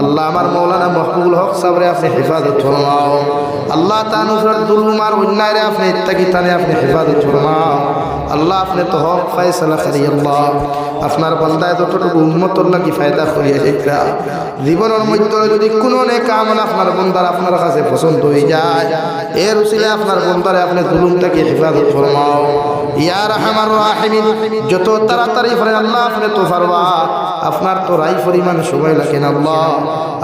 আল্লাহ আমার মৌলানা মহবুল হক সাবরে আপনি হেফাজত ফরমাও। আল্লাহ তানুফর দুলুমার অন্যায়রে আপনি ইত্তাকি তানে আপনি হেফাজত ফরমাও। আল্লাহ আপনি তো হক ফায়সালা করি আল্লাহ আপনার বান্দায় যতটুকু উন্মতর লাগি ফায়দা করিয়া যেটা জীবনের মধ্যে যদি কোনো নে কামনা আপনার বন্দার আপনার কাছে পছন্দ হয়ে যায়, এর উচিলে আপনার বন্দারে আপনি জুলুমটাকে হেফাজত ফরমাও। ইয়ার আমার রাহিমিন, যত তাড়াতাড়ি ফরে আল্লাহ আপনি তো পারবা আপনার তো রাই পরিমাণ সময় লাগে না আল্লাহ।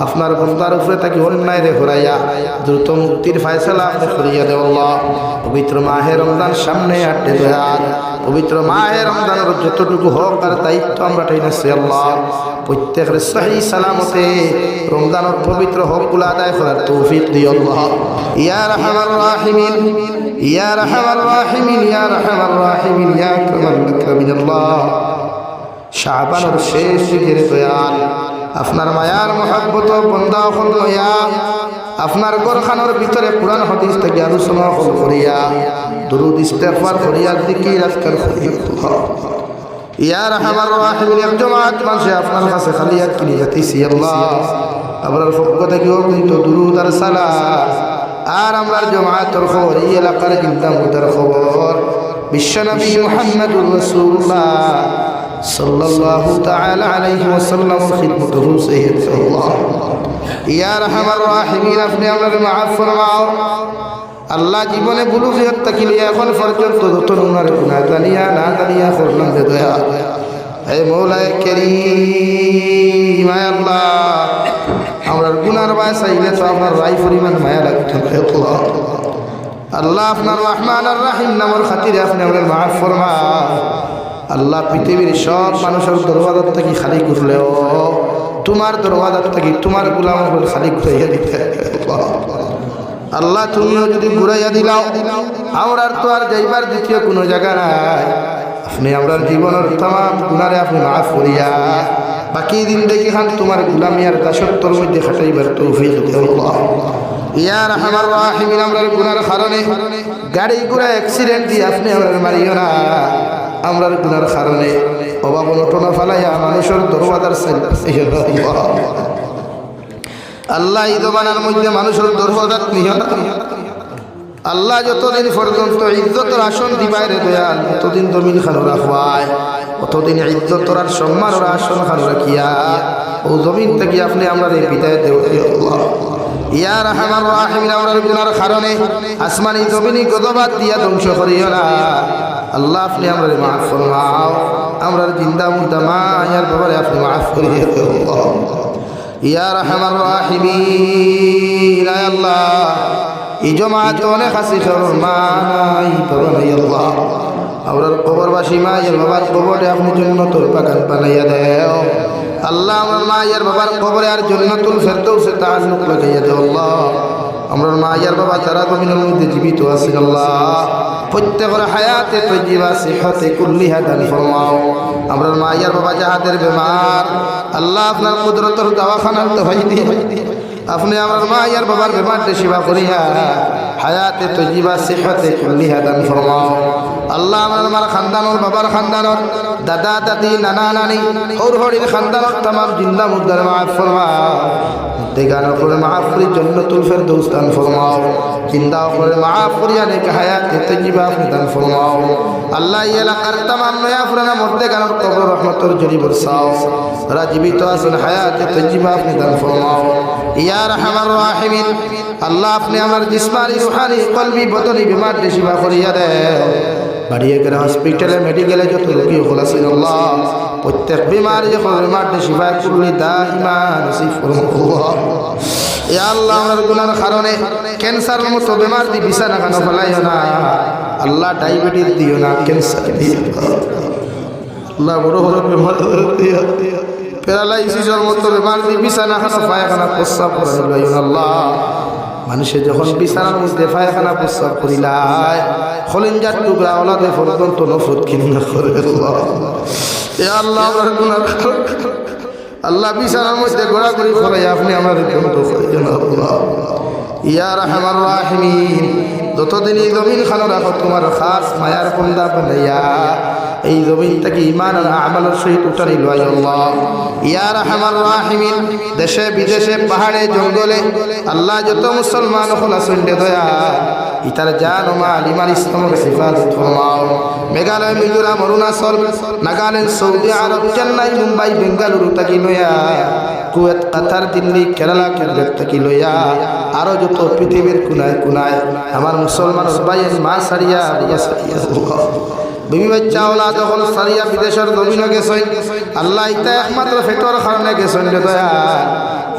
আপনার বন্দার উপরে তাকে অন্যায় রে ঘুরাইয়া, দ্রুত মুক্তির ফায়সালা করিয়া আল্লাহ। পবিত্র মাহে রমজান সামনে আটে দেয়ার পবিত্র মাহে রমজানের যতটুকু হোক তার দায়িত্ব আমরা টেনেছি আল্লাহ। প্রত্যেকের সহি সালামতে রমজানের পবিত্র হকগুলো আদায় করার তৌফিক দিও আল্লাহ। ইয়া রাহমার রাহিমিন, ইয়া রাহমার রাহিমিন, ইয়া রাহমার রাহিমিন, ইয়া আকরামাল আকরামিন আল্লাহ। শাহবানোর শেষ দিকের দয়াল। আপনার মায়ার মহাব্বত বন্দা হল নয়া আপনার গোরখানোর ভিতরে পুরান হদিস থেকে আলোচনা হল করিয়া, দুরুদ ইস্তেফার করিয়া দিকে রাস্তার ইয়ার আমার আপনার কাছে খালি আর কিনে যাতেছি আল্লাহ। আপনার পক্ষ থেকেও কিন্তু দুরুদ আর সালা আর আমরা জমাতের খবর, এই এলাকার মুদার খবর। বিশ্বনবী মোহাম্মদুর রসুল্লাহ সাল্লাল্লাহু তাআলা আলাইহি ওয়াসাল্লাম খিদমতুহু সাইয়্যিদ আল্লাহ। ইয়া রাহমার রাহিমিন, আপনি আমাদের মাফ ফরমাও। আল্লাহ জীবনে বুলু ফিরত তাকিলে এখন পর্যন্ত যত উনার গুনাহ জানিয়া না জানিয়া করলাম যে দয়া। হে মৌলায় কেরিম আল্লাহ, আমরা গুনার বায় চাইলে তো আপনার রাই পরিমাণ মায়া লাগতো আল্লাহ। আল্লাহ আপনার রহমান আর রাহিম নামর খাতিরে আপনি আমাদের মাফ ফরমা আল্লাহ পৃথিবীর সব মানুষের দরওয়াজার থেকে খালি ঘুরলেও তোমার দরওয়াজার থেকে তোমার গুলাম খালি ঘুরাইয়া দিতে। আল্লাহ তুমিও যদি ঘুরাইয়া দিলাও আমরার তো আর যাইবার দ্বিতীয় কোনো জায়গা নাই। আপনি আমরার জীবনের তাম গুণারে আপনি মাফ করিয়া, বাকি দিন দেখি খান তোমার গুলামি আর দাসত্বর মধ্যে খাটাইবার তৌফিক ইয়ার আমার গাড়ি ঘোড়া অ্যাক্সিডেন্ট দিয়ে আপনি আমার মারিও না আমরার গুনার কারণে অভাব নটনা ফালাইয়া মানুষের দরবাদার আল্লাহ ঈদ বানার মধ্যে মানুষের দরবাদার নিও না আল্লাহ যতদিন পর্যন্ত ইজ্জতর আসন দিবাইরে দয়াল, ততদিন জমিন খানো রাখবায়। অতদিন ইজ্জতর আর সম্মানের আসন খানো রাখিয়া, ও জমিন থেকে আপনি আমরা এই বিদায় দেব আমার রাহিমিন আমরার গুনার কারণে আসমানি জমিনি গদবাদ দিয়া ধ্বংস করিও না আল্লাহ। আপনি আমরা মাফ ফরমাও। আমরার জিন্দা মুদ্দা মা, ইয়ার ব্যাপারে আপনি মাফ করিয়ে দেও আমার রাহিমিন, আয় আল্লাহ। এই জমাত অনেক আছে সরর মা নাই বাবা নাই আল্লাহ। আমরার কবরবাসী মা ইয়ার বাবার কবরে আপনি জন্য তোর বাগান বানাইয়া দেও। আল্লাহ আমার মা ইয়ার বাবার কবরে আর জন্নাতুল ফেরদৌসে তাআল্লুক লাগাইয়া দেও আল্লাহ আমার মা ইয়ার বাবা তারা জমিনের মধ্যে জীবিত আছেন আল্লাহ। প্রত্যেকের হায়াতে তৈজিবা সিহতে কুল্লিহা দান ফরমাও। আমরা মা ইয়ার বাবা যাহাদের বেমার, আল্লাহ আপনার কুদরতর দাওয়াখানার তো ভাই দিয়ে আপনি আমার মা ইয়ার বাবার বেমারটা সেবা করিয়া হায়াতে তৈজিবা সিহতে কুল্লিহা দান ফরমাও। আল্লাহ আমার খানদানোর, বাবার খানদানোর, দাদা, দাদি, নানা, নানি হৌর হরির খানদানোর তাম জিন্দা মুদ্দার মাফ ফরমাও। দেগানো করে মাফ করি, জন্নতুল ফেরদৌস দান ফরমাও। জিন্দা করে মাফ করি অনেক হায়াতে তৈজিবা আপনি দান ফরমাও। আল্লাহ এলাকার তামাম নয়া ফুরানা মধ্যে গানোর কবর রহমতর জড়ি বরসাও। যারা জীবিত আছেন, হায়াতে তৈজিবা আপনি দান ফরমাও। ইয়ার হামার রাহিমিন, আল্লাহ আপনি আমার জিসমানি, রুহানি, কলবি, বদনি, বিমার শিবা করিয়া দেয় বাড়িয়ে গেলে হসপিটালে মেডিকেলে যত রোগী আল্লাহ প্রত্যেক বিমার যখন বিমার শিবা করলি দা ইমান এ আল্লাহ আমার গুনার কারণে ক্যান্সারের মতো বেমার দি বিছানা কেন ফেলাইও না? আল্লাহ ডায়াবেটিস দিও না ক্যান্সার দিও আল্লাহ বড় বড় বেমার দিও প্যারালাইসিসের মতো বেমার দি বিছানা খানা পায়খানা প্রস্রাব করাইল আল্লাহ মানুষে যখন বিছানার মধ্যে পায়খানা প্রস্রাব করিলাই খলিঞ্জার টুকরা ওলাদে পর্যন্ত নফরত কিনা করে আল্লাহ। আল্লাহ বিছানার মধ্যে ঘোরাঘুরি করে আপনি আমার বন্ধ করে দেন আল্লাহ। ইয়া রাহমার রাহিমিন, যতদিন এই জমিন খানো রাখো, তোমার খাস মায়ার বন্দা বানাইয়া এই জমিনটাকে ইমান আর আমালের সহিত উঠানি লয় আল্লাহ। ইয়ার হামার রাহিমিন, দেশে বিদেশে পাহাড়ে, জঙ্গলে আল্লাহ যত মুসলমান হল সন্ডে দয়া, ইতার জান মাল ইমান ইসলামের হেফাজত ফরমাও। মেঘালয়, মিজোরাম, অরুণাচল, নাগাল্যান্ড, সৌদি আরব, চেন্নাই, মুম্বাই, বেঙ্গালুরু তাকি লইয়া, কুয়েত, কাতার, দিল্লি, কেরালা কেরলের তাকি লইয়া, আরও যত পৃথিবীর কুনায় কুনায় আমার মুসলমান ভাইয়ের মা সারিয়া সারিয়া বিবি বাচ্চা ওলা যখন সারিয়া বিদেশের জমিনে গেছে আল্লাহ ইতা একমাত্র ফেটর কারণে গেছেন রে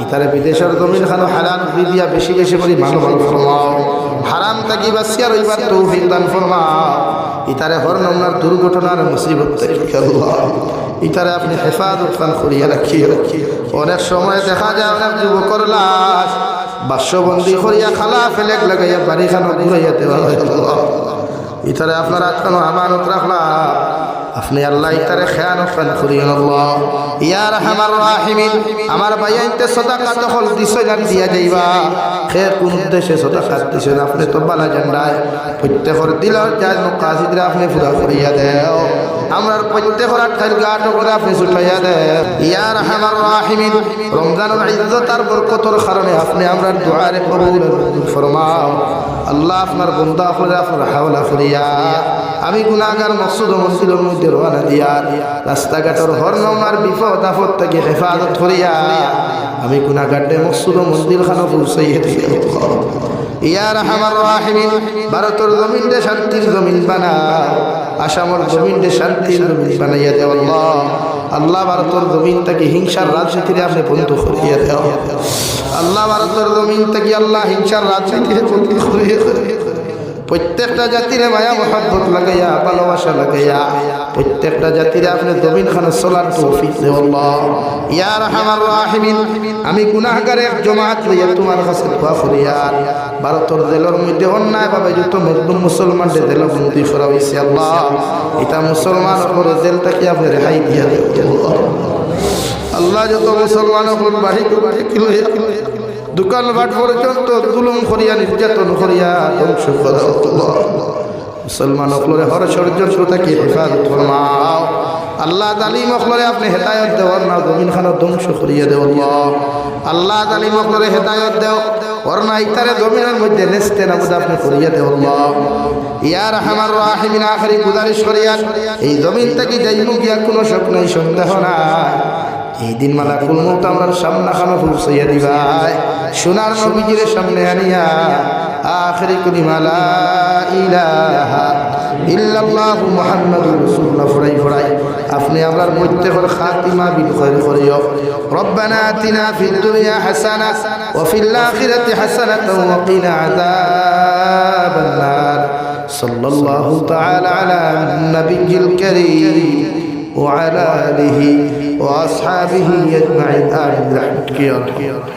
ইতারে বিদেশের জমিন খানো হারান দিয়া বেশি বেশি করে মানুষ ফরমাও। হারাম থাকি বাসিয়া রইবার তৌফিক দান ফরমাও। ইতারে হর নমনার দুর্ঘটনার মুসিবত ইতারে আপনি হেফাজত খান করিয়া রাখিয়ে অনেক সময় দেখা যায় অনেক যুবকর লাশ, বাস্যবন্দি করিয়া খালা ফেলেক লাগাইয়া বাড়ি খানো ঘুরাইয়া দেওয়া হয়। ইতারে আপনার আটকানো আমানত রাখলাম। আপনি আল্লাহ ইতারে খেয়ানত খান করিয়েন আল্লাহ। ইয়ার হামার রাহিমিন, আমার বাইয়াইতে সদাকা দখল দিছে জান দিয়া যাইবা। খে কোন উদ্দেশ্যে সদাকা দিছেন আপনি তো বালা জান্ডায়। প্রত্যেকর দিলর যায় কাজিদরা আপনি পুরা করিয়া দেও। আমরার প্রত্যেকর আটকাইল গাট করে আপনি ছুটাইয়া দেও। ইয়ার হামার রাহিমিন রমজানের ইজ্জত আর বরকতর কারণে আপনি আমরার দোয়ারে কবুল ফরমাও। আল্লাহ আপনার বন্ধা করে আপনার হাওলা করিয়া আমি গুণাগার মকসুদ ও মসজিদের মধ্যে রওনা দিয়া রাস্তাঘাটের হরনমার বিপদ আপদ থেকে হেফাজত করিয়া আমি গুণাগারটে মকসুদ ও মন্দির খানো পৌঁছাইয়ে দিয়ে ইয়ার আমার রাহিমিন, ভারতের জমিন দে শান্তির জমিন বানাও, আসামর জমিন দে শান্তির জমিন বানাইয়া দেও আল্লাহ ভারতের জমিন থেকে হিংসার রাজনীতির আপনি বন্ধ করিয়া দেওয়া আল্লাহ ভারতের জমিন থেকে আল্লাহ হিংসার রাজনীতিরে বন্ধ করিয়া দেও। প্রত্যেকটা জাতিরে মায়া মহাব্বত লাগাইয়া, ভালোবাসা লাগাইয়া, প্রত্যেকটা জাতিরে আপনি জমিন খানে চলার তৌফিক ইয়ার হামার রাহিমিন, আমি গুনাহগার এক জমাত লইয়া তোমার কাছে দোয়া করিয়ার ভারতের জেলের মধ্যে অন্যায় ভাবে যত মজলুম মুসলমানদের জেল বন্দি করা হয়েছে আল্লাহ। এটা মুসলমান করে জেলটাকে আপনি রেহাই দিয়া দেব আল্লাহ যত মুসলমান বাড়ি বাড়ি লইয়া দোকান ভাট পর্যন্ত জুলুম করিয়া, নির্যাতন করিয়া ধ্বংস মুসলমান অকলরে হর ষড়যন্ত্র থেকে হেফাজত আল্লাহ তালিম অকলরে আপনি হেদায়ত দেওয়ার না জমিন খানো ধ্বংস করিয়া দেও আল্লাহ। তালিম অকলরে হেদায়ত দেও ওর না জমিনের মধ্যে নেস্তে না বুঝে আপনি করিয়া দেও ইয়ার আমার রাহিমিন, আখরি গুজারিশ করিয়া, এই জমিন থেকে যাইমু গিয়া কোনো নাই, সন্দেহ নাই। এই দিন মালা কুলমুত আমার সামনা খানো ফুলসাইয়া দিবাই। সোনার নবীজির সামনে আনিয়া আখরি কুলিমা লা ইলাহা ইল্লাল্লাহু মুহাম্মাদুর রাসূলুল্লাহ ফরাই ফরাই। আপনি আমার মধ্যে হল খাতিমা বিল খায়র করিও। রব্বানা আতিনা ফিদ দুনিয়া হাসানা ওয়া ফিল আখিরাতি হাসানাতাও ওয়া কিনা আযাবান নার সাল্লাল্লাহু তাআলা আলা নাবিয়্যিল কারীম। وعلى آله وأصحابه أجمعين آمين برحمتك يا رب